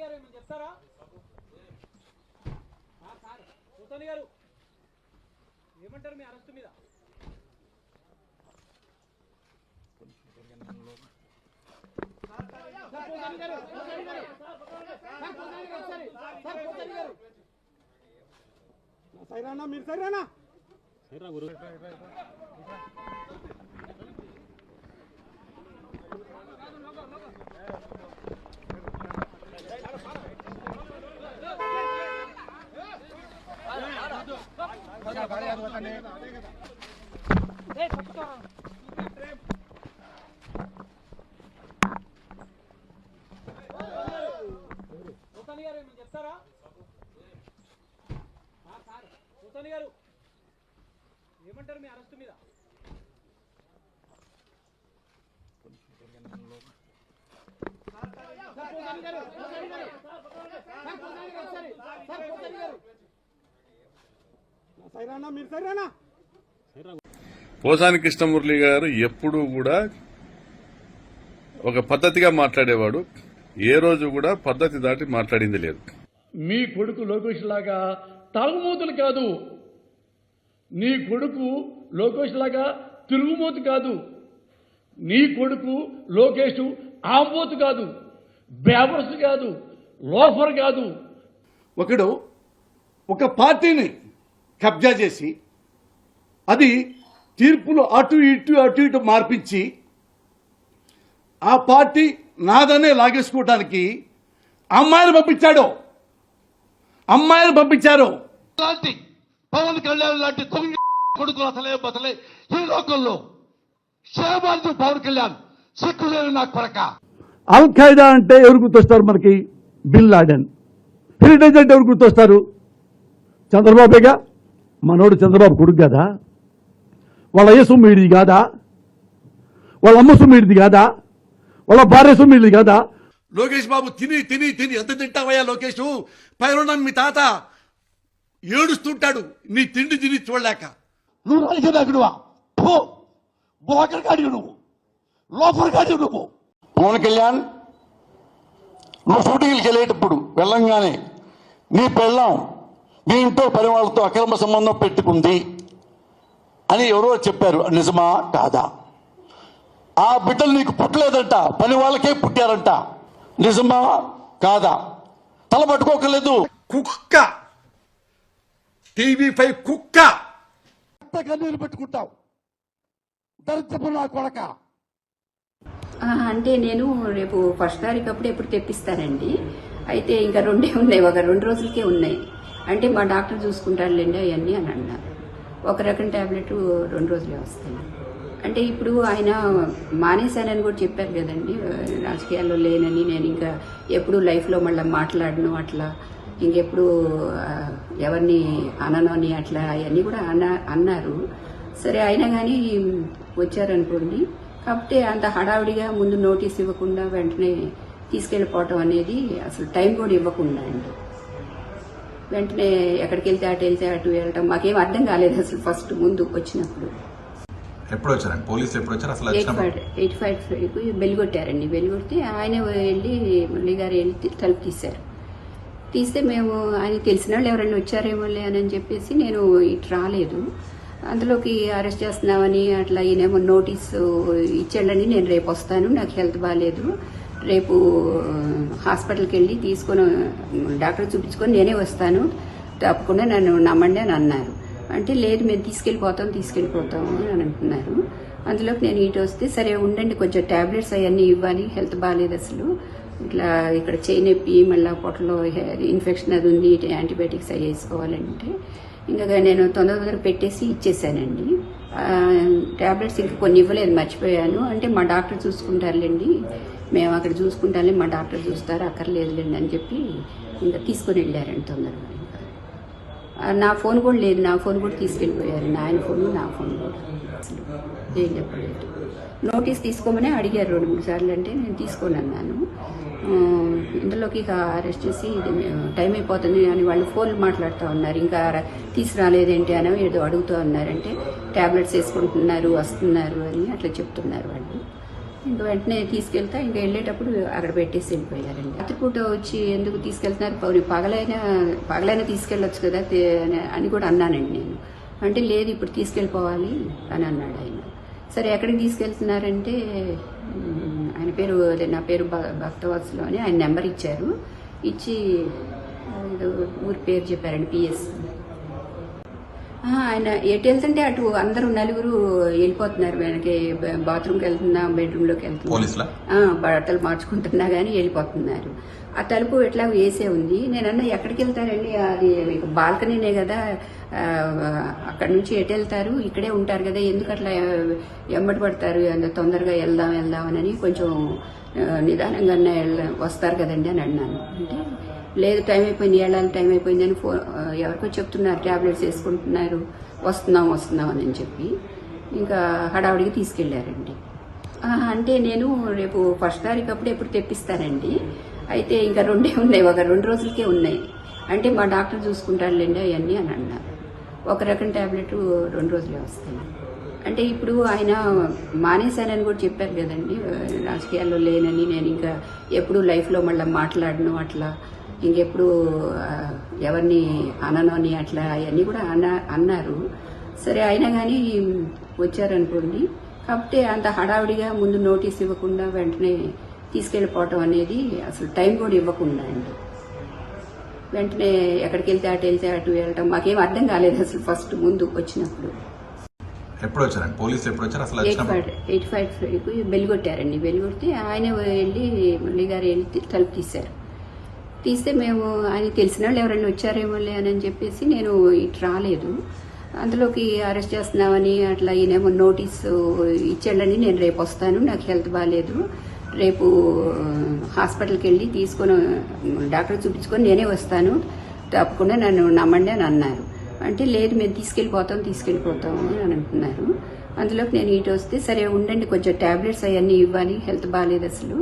గారు ఏమైనా చెప్తారా సార్ గారు ఏమంటారు మీ అరెస్ట్ మీద సైరానా మీరు సైరానా? నూతన్ గారు ఏమైనా చెప్తారా ఆ, సార్ నూతన్ గారు ఏమంటారు మీ అరెస్ట్ మీద? సైరానా మీరు సైరానా పోసాని కృష్ణమురళి గారు ఎప్పుడూ కూడా ఒక పద్ధతిగా మాట్లాడేవాడు. ఏ రోజు కూడా పద్ధతి దాటి మాట్లాడింది లేదు. మీ కొడుకు లోకేష్ లాగా తాగుమూతులు కాదు. నీ కొడుకు లోకేష్ లాగా తిరుగుమూతు కాదు. నీ కొడుకు లోకేష్ ఆంబోతు కాదు. బేవర్స్ కాదు. లోఫర్ కాదు. ఒకడు ఒక పార్టీని కబ్జా చేసి అది తీర్పులు అటు ఇటు అటు ఇటు మార్పించి ఆ పార్టీ నాదనే లాగేసుకోవడానికి అమ్మాయిని పంపించాడు. అమ్మాయిని పంపించారు. లాంటి పవన్ కళ్యాణ్ లాంటి దొంగ కొడుకులు అసలే బతలే. ఈ లోకంలో క్షేమాంతు పవన్ కళ్యాణ్ సిక్కులేని నా కొరక అల్ ఖైదా అంటే ఎవరు గుర్తొస్తారు మనకి? Bin Laden. హెరిటేజ్ అంటే ఎవరు గుర్తొస్తారు? చంద్రబాబేగా? మనోడు చంద్రబాబు కొడుకు కదా? వాళ్ళ అయ్య సొమ్ము ఈడిది కాదా? వాళ్ళ అమ్మ సొమ్ము ఈడిది కాదా? వాళ్ళ భార్య సొమ్ము ఈడిది కాదా? లోకేష్ బాబు తిని తిని తిని. ఎంత తింటావయ్యా లోకేష్? పైన మీ తాత ఏడుస్తుంటాడు. నీ తిండి తిని చూడలేక. నువ్వు రాజకీయ నాయకుడువా పో బోకర్ కాడి నువ్వు. లోపర్ కాడి నువ్వు. పవన్ కళ్యాణ్ నువ్వు షూటింగ్కి వెళ్ళేటప్పుడు వెళ్ళంగానే నీ పెళ్ళాం నీ ఇంట్లో పని వాళ్ళతో అక్రమ సంబంధం పెట్టుకుంది అని ఎవరో చెప్పారు. నిజమా? కాదా? ఆ బిడ్డలు నీకు పుట్టలేదంట. పని వాళ్ళకే పుట్టారంట. నిజమా? కాదా? తల పట్టుకోకలేదు కుక్క. టీవీ ఫైవ్ కుక్క. కన్నీరు పెట్టుకుంటావు? దరిద్రపు నా కొడక. ఆ, అంటే నేను రేపు ఫస్ట్ తారీఖు అప్పుడు ఎప్పుడు తెప్పిస్తానండి. అయితే ఇంకా రెండే ఉన్నాయి ఒక రెండు రోజులకే ఉన్నాయి. అంటే మా డాక్టర్ చూసుకుంటారులేండి అవన్నీ అని అన్నారు. ఒక రకం టాబ్లెట్ రెండు రోజులే వస్తాయి. అంటే ఇప్పుడు ఆయన మానేశానని కూడా చెప్పారు కదండి. రాజకీయాల్లో లేనని నేను ఇంకా ఎప్పుడు లైఫ్లో మళ్ళీ మాట్లాడను అట్లా. ఇంకెప్పుడు ఎవరిని అననోని అట్లా అవన్నీ కూడా అన్న అన్నారు. సరే అయినా కానీ వచ్చారనుకోండి. కాబట్టి అంత హడావిడిగా ముందు నోటీస్ ఇవ్వకుండా వెంటనే తీసుకెళ్ళిపోవటం అనేది అసలు టైం కూడా ఇవ్వకుండా అండి. వెంటనే ఎక్కడికి వెళ్తే అటు వెళ్తే అటు వెళ్ళటం మాకేం అర్థం కాలేదు అసలు ఫస్ట్ ముందు వచ్చినప్పుడు. ఎప్పుడు వచ్చారండి పోలీసులు ఎప్పుడు వచ్చారు అసలు ఎయిట్ ఫైవ్ ఎయిట్ ఫైవ్ ఫైవ్కి బెల్ కొట్టారండి బెల్ కొడితే ఆయన వెళ్ళి మురళి గారు వెళ్ళి తలుపు తీశారు. తీస్తే మేము ఆయన తెలిసిన వాళ్ళు ఎవరైనా వచ్చారేమోలే అని చెప్పేసి నేను ఇటు రాలేదు. అందులోకి అరెస్ట్ చేస్తున్నామని అట్లా ఈయనేమో నోటీసు ఇచ్చాడని నేను రేపు వస్తాను నాకు హెల్త్ బాగాలేదు రేపు హాస్పిటల్కి వెళ్ళి తీసుకొని డాక్టర్ చూపించుకొని నేనే వస్తాను. తప్పకుండా నన్ను నమ్మండి అని అన్నారు. అంటే లేదు మేము తీసుకెళ్ళిపోతాం తీసుకెళ్ళిపోతాము అని అంటున్నారు. అందులోకి నేను ఇటు వస్తే సరే ఉండండి కొంచెం టాబ్లెట్స్ అవన్నీ ఇవ్వాలి హెల్త్ బాగాలేదు అసలు. ఇట్లా ఇక్కడ చేయి నొప్పి మళ్ళీ పొట్టలో ఇన్ఫెక్షన్ అది ఉంది యాంటీబయాటిక్స్ అవి వేసుకోవాలంటే. ఇంకా నేను తొందర తొందర పెట్టేసి ఇచ్చేసానండి. ట్యాబ్లెట్స్ ఇంకా కొన్ని ఇవ్వలేదు మర్చిపోయాను. అంటే మా డాక్టర్ చూసుకుంటారులేండి. మేము అక్కడ చూసుకుంటానే మా డాక్టర్ చూస్తారు అక్కర్లేదులేండి అని చెప్పి ఇంకా తీసుకొని వెళ్ళారండి తొందరగా. నా ఫోన్ కూడా లేదు నా ఫోన్ కూడా తీసుకెళ్ళిపోయారు. ఆయన ఫోన్ నా ఫోన్ కూడా. ఏం చెప్పలేదు. నోటీస్ తీసుకోమని అడిగారు రెండు మూడు సార్లు అంటే నేను తీసుకోను అన్నాను. ఇంతలోకి ఇక అరెస్ట్ చేసి ఇది టైం అయిపోతుంది అని వాళ్ళు ఫోన్లు మాట్లాడుతూ ఉన్నారు. ఇంకా తీసుకురాలేదేంటి అని ఏదో అడుగుతూ ఉన్నారంటే ట్యాబ్లెట్స్ వేసుకుంటున్నారు వస్తున్నారు అని అట్లా చెప్తున్నారు వాళ్ళు. ఇంకా వెంటనే తీసుకెళ్తా. ఇంకా వెళ్ళేటప్పుడు అక్కడ పెట్టేసి వెళ్ళిపోయారండి. రాత్రిపూట వచ్చి ఎందుకు తీసుకెళ్తున్నారు? పౌరి పగలైనా పగలైనా తీసుకెళ్ళొచ్చు కదా అని- కూడా అన్నానండి నేను. అంటే లేదు ఇప్పుడు తీసుకెళ్ళిపోవాలి అని అన్నాడు ఆయన. సరే ఎక్కడికి తీసుకెళ్తున్నారంటే ఆయన పేరు నా పేరు భ- భక్తవత్సలు అని ఆయన నెంబర్ ఇచ్చారు. ఇచ్చి ఊరి పేరు చెప్పారండి పిఎస్ ఆయన ఎటు వెళ్తుంటే అటు అందరూ నలుగురు వెళ్ళిపోతున్నారు వెనక బాత్రూమ్కి వెళ్తున్నా బెడ్రూమ్లోకి వెళ్తున్నా. బట్టలు మార్చుకుంటున్నా కానీ వెళ్ళిపోతున్నారు. ఆ తలుపు ఎట్లా వేసే ఉంది. నేనన్నా ఎక్కడికి వెళ్తారండి? అది బాల్కనీనే కదా. అక్కడ నుంచి ఎటు వెళ్తారు? ఇక్కడే ఉంటారు కదా. ఎందుకు అట్లా ఎమ్మటి పడతారు? అంత తొందరగా వెళ్దాం వెళ్దాం అని కొంచెం నిదానంగా వెళ్ళ- వస్తారు కదండి అని అన్నాను. అంటే లేదు టైం అయిపోయింది ఏళ్ళాలి టైం అయిపోయింది అని ఫోన్ ఎవరికో చెప్తున్నారు ట్యాబ్లెట్స్ వేసుకుంటున్నారు వస్తున్నాం వస్తున్నాం అని చెప్పి. ఇంకా హడావుడికి తీసుకెళ్ళారండి అంటే నేను రేపు ఫస్ట్ తారీఖు అప్పుడు ఎప్పుడు తెప్పిస్తానండి. అయితే ఇంకా రెండే ఉన్నాయి ఒక రెండు రోజులకే ఉన్నాయి. అంటే మా డాక్టర్ చూసుకుంటారులేండి అవన్నీ అని అన్నారు. ఒక రకం ట్యాబ్లెట్ రెండు రోజులే వస్తాయి. అంటే ఇప్పుడు ఆయన మానేశానని కూడా చెప్పారు కదండి రాజకీయాల్లో లేనని నేను ఇంకా ఎప్పుడు లైఫ్లో మళ్ళీ మాట్లాడను అట్లా. ఇంకెప్పుడు ఎవరిని అనను అని అట్లా అవన్నీ కూడా అన్న అన్నారు. సరే అయినా కానీ వచ్చారనుకోండి. కాకపోతే అంత హడావిడిగా ముందు నోటీస్ ఇవ్వకుండా వెంటనే తీసుకెళ్ళిపోవటం అనేది అసలు టైం కూడా ఇవ్వకుండా అండి. వెంటనే ఎక్కడికి వెళ్తే అటు వెళ్తే అటు వెళ్ళటం మాకేం అర్థం కాలేదు అసలు ఫస్ట్ ముందు వచ్చినప్పుడు. ఎప్పుడు వచ్చారండి పోలీసులు ఎప్పుడు వచ్చారు అసలు eight five eight five bell కొట్టారండి bell కొడితే ఆయన వెళ్ళి మురళి గారు వెళ్ళి తలుపు తీశారు. తీస్తే మేము ఆయన తెలిసిన వాళ్ళు ఎవరైనా వచ్చారేమోలే అని చెప్పేసి నేను ఇటు రాలేదు. అందులోకి అరెస్ట్ చేస్తున్నామని అట్లా ఈయనేమో నోటీసు ఇచ్చాడని నేను రేపు వస్తాను నాకు హెల్త్ బాగాలేదు రేపు హాస్పిటల్కి వెళ్ళి తీసుకొని డాక్టర్ చూపించుకొని నేనే వస్తాను. తప్పకుండా నన్ను నమ్మండి అని అన్నారు. అంటే లేదు మేము తీసుకెళ్ళిపోతాం తీసుకెళ్ళిపోతాం అని అంటున్నారు. అందులోకి నేను ఇటు వస్తే సరే ఉండండి కొంచెం టాబ్లెట్స్ అవన్నీ ఇవ్వాలి హెల్త్ బాగాలేదు అసలు.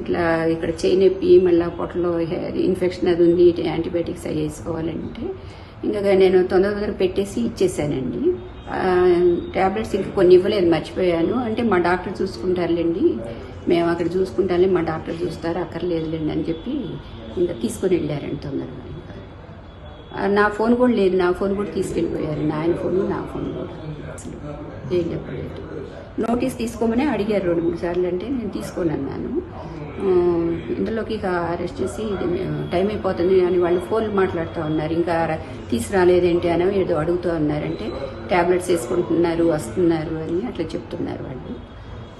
ఇట్లా ఇక్కడ చేయి నొప్పి మళ్ళీ పొట్టలో ఇన్ఫెక్షన్ అది ఉంది యాంటీబయాటిక్స్ అవి వేసుకోవాలంటే. ఇంకా నేను తొందర తొందర పెట్టేసి ఇచ్చేసానండి. ట్యాబ్లెట్స్ ఇంకా కొన్ని ఇవ్వలేదు మర్చిపోయాను. అంటే మా డాక్టర్ చూసుకుంటారులేండి. మేము అక్కడ చూసుకుంటాలే మా డాక్టర్ చూస్తారు అక్కర్లేదులేండి అని చెప్పి ఇంకా తీసుకొని వెళ్ళారండి తొందరగా. ఇంకా నా ఫోన్ కూడా లేదు నా ఫోన్ కూడా తీసుకెళ్ళిపోయారు. ఆయన ఫోన్ నా ఫోన్ కూడా. అసలు ఏం చెప్పలేదు. నోటీస్ తీసుకోమని అడిగారు రెండు మూడు సార్లు అంటే నేను తీసుకోను అన్నాను. ఆ, ఇక అరెస్ట్ చేసి ఇది టైం అయిపోతుంది అని వాళ్ళు ఫోన్ మాట్లాడుతూ ఉన్నారు. ఇంకా తీసుకురాలేదేంటి అని ఏదో అడుగుతూ ఉన్నారంటే ట్యాబ్లెట్స్ వేసుకుంటున్నారు వస్తున్నారు అని అట్లా చెప్తున్నారు వాళ్ళు.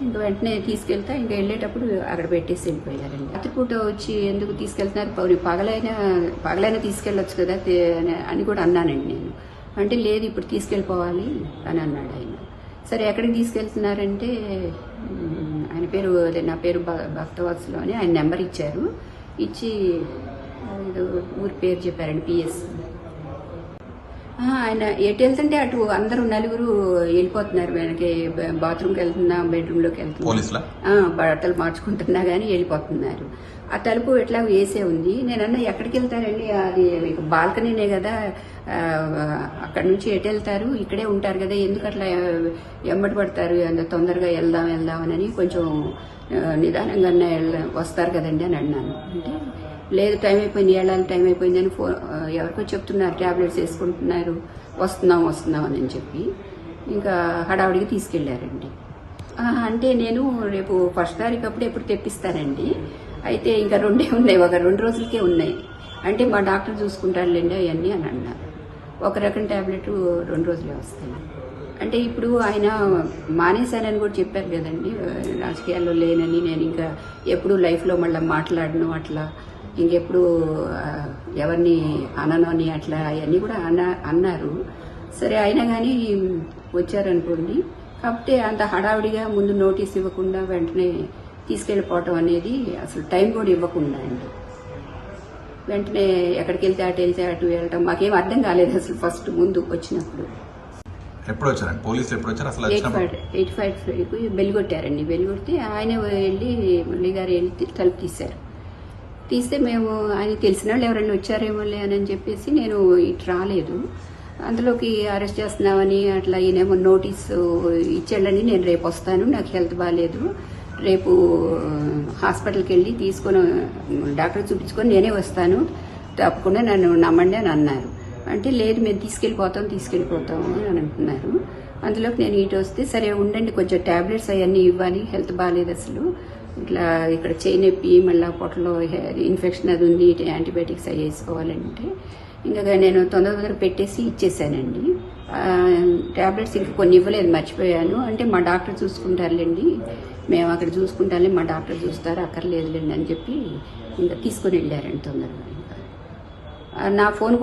ఇంకా వెంటనే తీసుకెళ్తా ఇంకా వెళ్ళేటప్పుడు అక్కడ పెట్టేసి వెళ్ళిపోయారండి. రాత్రిపూట వచ్చి ఎందుకు తీసుకెళ్తున్నారు? పౌరి పగలైనా పగలైనా తీసుకెళ్ళొచ్చు కదా అని- అని కూడా అన్నానండి నేను. అంటే లేదు ఇప్పుడు తీసుకెళ్ళిపోవాలి అని అన్నాడు ఆయన. సరే ఎక్కడికి తీసుకెళ్తున్నారంటే ఆయన పేరు నా పేరు భ- భక్తవత్సలు అని ఆయన నెంబర్ ఇచ్చారు. ఇచ్చి ఊరి పేరు చెప్పారండి పిఎస్ ఆయన ఎటు వెళ్తుంటే అటు అందరూ నలుగురు వెళ్ళిపోతున్నారు వెనక బాత్రూమ్కి వెళ్తున్నా బెడ్రూమ్లోకి వెళ్తున్నా. బట్టలు మార్చుకుంటున్నా కానీ వెళ్ళిపోతున్నారు. ఆ తలుపు ఎట్లా వేసే ఉంది? నేనన్నా ఎక్కడికి వెళ్తారండి? అది మీకు బాల్కనీనే కదా. అక్కడ నుంచి ఎటు వెళ్తారు? ఇక్కడే ఉంటారు కదా. ఎందుకు అట్లా ఎమ్మటి పడతారు? అంత తొందరగా వెళ్దాం వెళ్దాం అని కొంచెం నిదానంగా వెళ్ళ- వస్తారు కదండి అని అన్నాను. అంటే లేదు టైం అయిపోయింది. ఏళ్ళాలి టైం అయిపోయింది అని ఫోన్ ఎవరికో చెప్తున్నారు. ట్యాబ్లెట్స్ వేసుకుంటున్నారు. వస్తున్నాం వస్తున్నాం అని చెప్పి ఇంకా హడావుడికి తీసుకెళ్ళారండి అంటే నేను రేపు ఫస్ట్ తారీఖు అప్పుడు ఎప్పుడు తెప్పిస్తానండి. అయితే ఇంకా రెండే ఉన్నాయి. ఒక రెండు రోజులకే ఉన్నాయి. అంటే మా డాక్టర్ చూసుకుంటారులేండి అవన్నీ అని అన్నారు. ఒక రకం ట్యాబ్లెట్ రెండు రోజులే వస్తాయి. అంటే ఇప్పుడు ఆయన మానేశానని కూడా చెప్పారు కదండి. రాజకీయాల్లో లేనని నేను ఇంకా ఎప్పుడు లైఫ్లో మళ్ళీ మాట్లాడను అట్లా. ఇంకెప్పుడు ఎవరిని అననని అని అట్లా అవన్నీ కూడా అన్న అన్నారు. సరే అయినా కానీ వచ్చారనుకోండి. కాకపోతే అంత హడావిడిగా ముందు నోటీస్ ఇవ్వకుండా వెంటనే తీసుకెళ్ళిపోవటం అనేది అసలు టైం కూడా ఇవ్వకుండా అండి. వెంటనే ఎక్కడికి వెళ్తే అటు వెళ్తే అటు వెళ్ళటం మాకేం అర్థం కాలేదు అసలు ఫస్ట్ ముందు వచ్చినప్పుడు. ఎప్పుడు వచ్చారండి పోలీసులు ఎప్పుడు వచ్చారు అసలు ఎయిట్ ఫైవ్ ఎయిట్ ఫైవ్ ఫైవ్కి బెల్ కొట్టారండి. బెల్ కొడితే ఆయన వెళ్ళి మురళి గారు వెళ్ళి తలుపు తీశారు. తీస్తే మేము ఆయన తెలిసిన వాళ్ళు ఎవరైనా వచ్చారేమోలే అని చెప్పేసి నేను ఇటు రాలేదు. అందులోకి అరెస్ట్ చేస్తున్నామని అట్లా ఈయనేమో నోటీసు ఇచ్చాడని నేను రేపు వస్తాను నాకు హెల్త్ బాగాలేదు రేపు హాస్పిటల్కి వెళ్ళి తీసుకొని డాక్టర్ చూపించుకొని నేనే వస్తాను. తప్పకుండా నన్ను నమ్మండి అని అన్నారు. అంటే లేదు మేము తీసుకెళ్ళిపోతాం తీసుకెళ్ళిపోతాము అని అంటున్నారు. అందులోకి నేను ఇటు వస్తే సరే ఉండండి కొంచెం టాబ్లెట్స్ అవన్నీ ఇవ్వాలి హెల్త్ బాగాలేదు అసలు. ఇట్లా ఇక్కడ చేయి నొప్పి మళ్ళీ పొట్టలో ఇన్ఫెక్షన్ అది ఉంది యాంటీబయాటిక్స్ అవి వేసుకోవాలంటే. ఇంకా నేను తొందర తొందర పెట్టేసి ఇచ్చేసానండి. టాబ్లెట్స్ ఇంకా కొన్ని ఇవ్వలేదు మర్చిపోయాను. అంటే మా డాక్టర్ చూసుకుంటారులేండి. మేము అక్కడ చూసుకుంటాలే మా డాక్టర్ చూస్తారు అక్కర్లేదులేండి అని చెప్పి ఇంకా తీసుకొని వెళ్ళారండి తొందరగా. నా ఫోన్